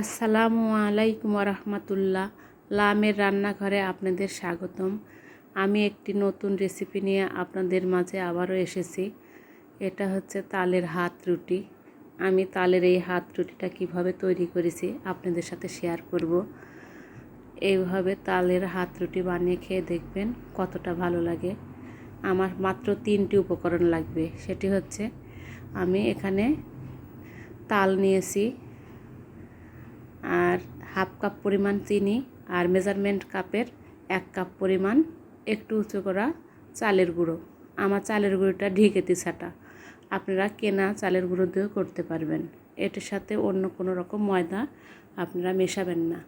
আসসালামু আলাইকুম রহমতুল্লাহ লামের রান্নাঘরে আপনাদের স্বাগতম। আমি একটি নতুন রেসিপি নিয়ে আপনাদের মাঝে আবারও এসেছি। এটা হচ্ছে তালের হাত রুটি। আমি তালের এই হাত রুটিটা কীভাবে তৈরি করেছি আপনাদের সাথে শেয়ার করব। এইভাবে তালের হাত রুটি বানিয়ে খেয়ে দেখবেন কতটা ভালো লাগে। আমার মাত্র তিনটি উপকরণ লাগবে। সেটি হচ্ছে, আমি এখানে তাল নিয়েছি আর হাফ কাপ পরিমাণ চিনি আর মেজারমেন্ট কাপের এক কাপ পরিমাণ একটু উঁচু করা চালের গুঁড়ো। আমার চালের গুঁড়োটা ঢিকেতি ছাটা। আপনারা কেনা চালের গুঁড়ো দিয়েও করতে পারবেন। এটার সাথে অন্য কোনো রকম ময়দা আপনারা মেশাবেন না।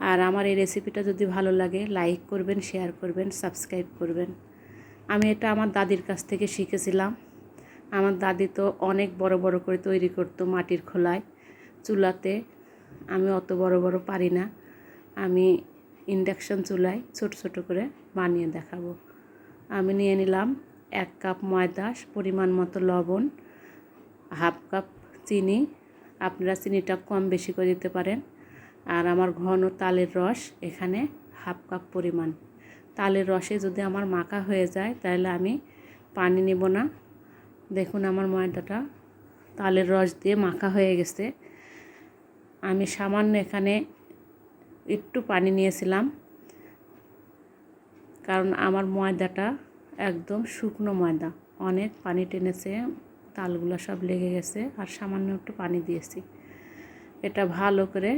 আর আমার এই রেসিপিটা যদি ভালো লাগে, লাইক করবেন, শেয়ার করবেন, সাবস্ক্রাইব করবেন। আমি এটা আমার দাদির কাছ থেকে শিখেছিলাম। আমার দাদি তো অনেক বড় বড় করে তৈরি করতো মাটির খোলায়। চুলাতে আমি অত বড় বড় পারি না। আমি ইন্ডাকশন চুলায় ছোট ছোট করে বানিয়ে দেখাবো। আমি নিয়ে নিলাম এক কাপ ময়দা, পরিমাণ মতো লবণ, হাফ কাপ চিনি। আপনারা চিনিটা কম বেশি করে দিতে পারেন। আর আমার ঘন তালের রস, এখানে হাফ কাপ পরিমাণ। তালের রসে যদি আমার মাখা হয়ে যায়, তাহলে আমি পানি নেব না। দেখুন আমার ময়দাটা, তালের রস দিয়ে মাখা হয়ে গেছে। আমি সামান্য এখানে একটু পানি নিয়েছিলাম, কারণ আমার ময়দাটা একদম শুকনো ময়দা। অনেক পানি টেনেছে, তালগুলো সব লেগে গেছে, আর সামান্য একটু পানি দিয়েছি। এটা ভালো করে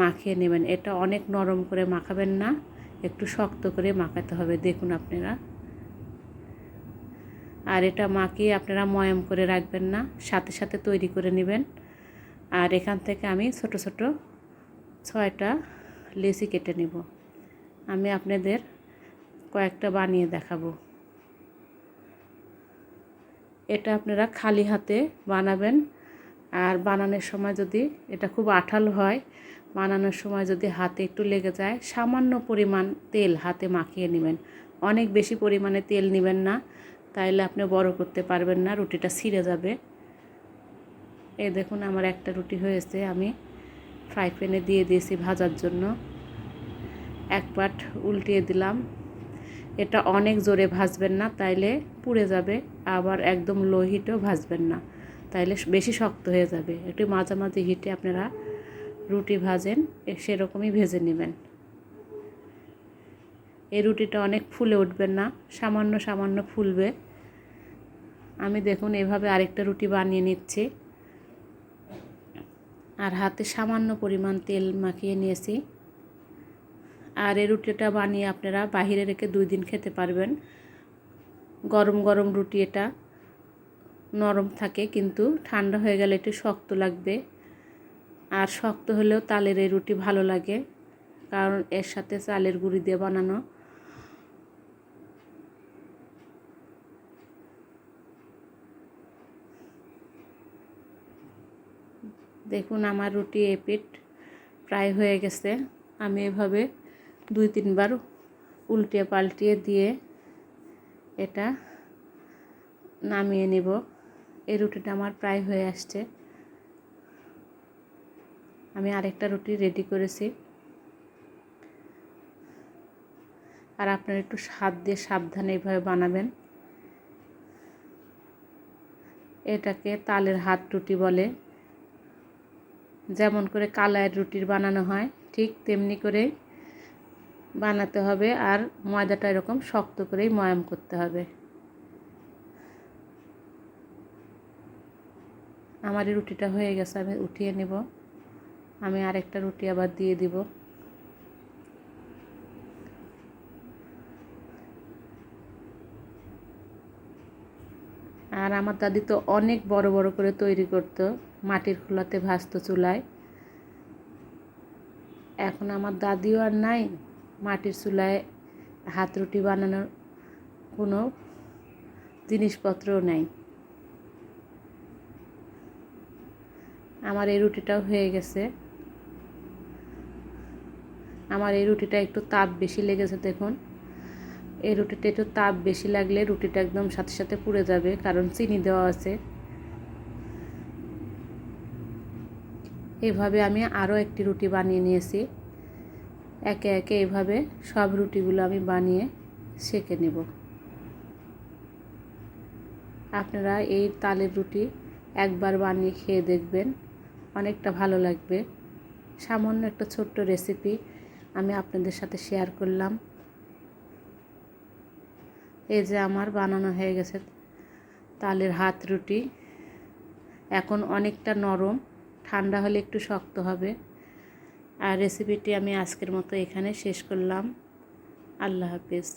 মাখিয়ে নেবেন। এটা অনেক নরম করে মাখাবেন না, একটু শক্ত করে মাখাতে হবে, দেখুন আপনারা। আর এটা মাখিয়ে আপনারা ময়াম করে রাখবেন না, সাথে সাথে তৈরি করে নেবেন। আর এখান থেকে আমি ছোট ছোট ছয়টা লেসি কেটে নেব। আমি আপনাদের কয়েকটা বানিয়ে দেখাবো। এটা আপনারা খালি হাতে বানাবেন। আর বানানোর সময় যদি এটা খুব আঠালো হয়, বানানোর সময় যদি হাতে একটু লেগে যায়, সামান্য পরিমাণ তেল হাতে মাখিয়ে নেবেন। অনেক বেশি পরিমাণে তেল নেবেন না, তাইলে আপনি বড় করতে পারবেন না, রুটিটা ছিঁড়ে যাবে। এই দেখুন আমার একটা রুটি হয়েছে, আমি ফ্রাই প্যানে দিয়ে দিয়েছি ভাজার জন্য। এক পাট উল্টিয়ে দিলাম। এটা অনেক জোরে ভাজবেন না, তাইলে পুড়ে যাবে, আবার একদম লো হিটেও ভাজবেন না, তাইলে বেশি শক্ত হয়ে যাবে। একটু মাঝামাঝি হিটে আপনারা রুটি ভাজেন সেরকমই ভেজে নেবেন। এই রুটিটা অনেক ফুলে উঠবেন না, সামান্য সামান্য ফুলবে। আমি দেখুন এভাবে আরেকটা রুটি বানিয়ে নিচ্ছি। আর হাতে সামান্য পরিমাণ তেল মাখিয়ে নিয়েছি। আর এই রুটিটা বানিয়ে আপনারা বাহিরে রেখে দুই দিন খেতে পারবেন। গরম গরম রুটি এটা নরম থাকে, কিন্তু ঠান্ডা হয়ে গেলে একটু শক্ত লাগবে। আর শক্ত হলেও তালের এই রুটি ভালো লাগে, কারণ এর সাথে চালের গুঁড়ি দিয়ে বানানো দেখুন আমার রুটি এপিট প্রায় হয়ে গেছে। আমি এভাবে দুই তিনবার উল্টিয়ে পাল্টিয়ে দিয়ে এটা নামিয়ে নিব। এই রুটিটা আমার প্রায় হয়ে আসছে। আমি আরেকটা রুটি রেডি করেছি। আর আপনারা একটু স্বাদ দিয়ে সাবধানে এইভাবে বানাবেন। এটাকে তালের হাত রুটি বলে। যেমন করে কালায়ের রুটির বানানো হয়, ঠিক তেমনি করেই বানাতে হবে আর ময়দাটা এরকম শক্ত করেই ময়াম করতে হবে। আমার রুটিটা হয়ে গেছে, আমি উঠিয়ে নেব। আমি আরেকটা রুটি আবার দিয়ে দিব। আর আমার দাদি তো অনেক বড় বড় করে তৈরি করতো। মাটির খোলাতে ভাজতো চুলায়। এখন আমার দাদিও আর নাই, মাটির চুলায় হাত রুটি বানানোর কোনো জিনিসপত্রও নাই। আমার এই রুটিটাও হয়ে গেছে। আমার এই রুটিটা একটু তাপ বেশি লেগেছে, দেখুন। এই রুটিটা একটু তাপ বেশি লাগলে রুটিটা একদম সাথে সাথে পুড়ে যাবে, কারণ চিনি দেওয়া আছে। এইভাবে আমি আরও একটি রুটি বানিয়ে নিয়েছি। একে একে এইভাবে সব রুটিগুলো আমি বানিয়ে সেঁকে নেব। আপনারা এই তালের রুটি একবার বানিয়ে খেয়ে দেখবেন, অনেকটা ভালো লাগবে। সামান্য একটা ছোট্ট রেসিপি আমি আপনাদের সাথে শেয়ার করলাম। এই যে আমার বানানো হয়ে গেছে তালের হাত রুটি। এখন অনেকটা নরম ঠান্ডা হলে একটু শক্ত হবে। আর রেসিপিটি আমি আজকের মতো এখানে শেষ করলাম। আল্লাহ হাফিজ।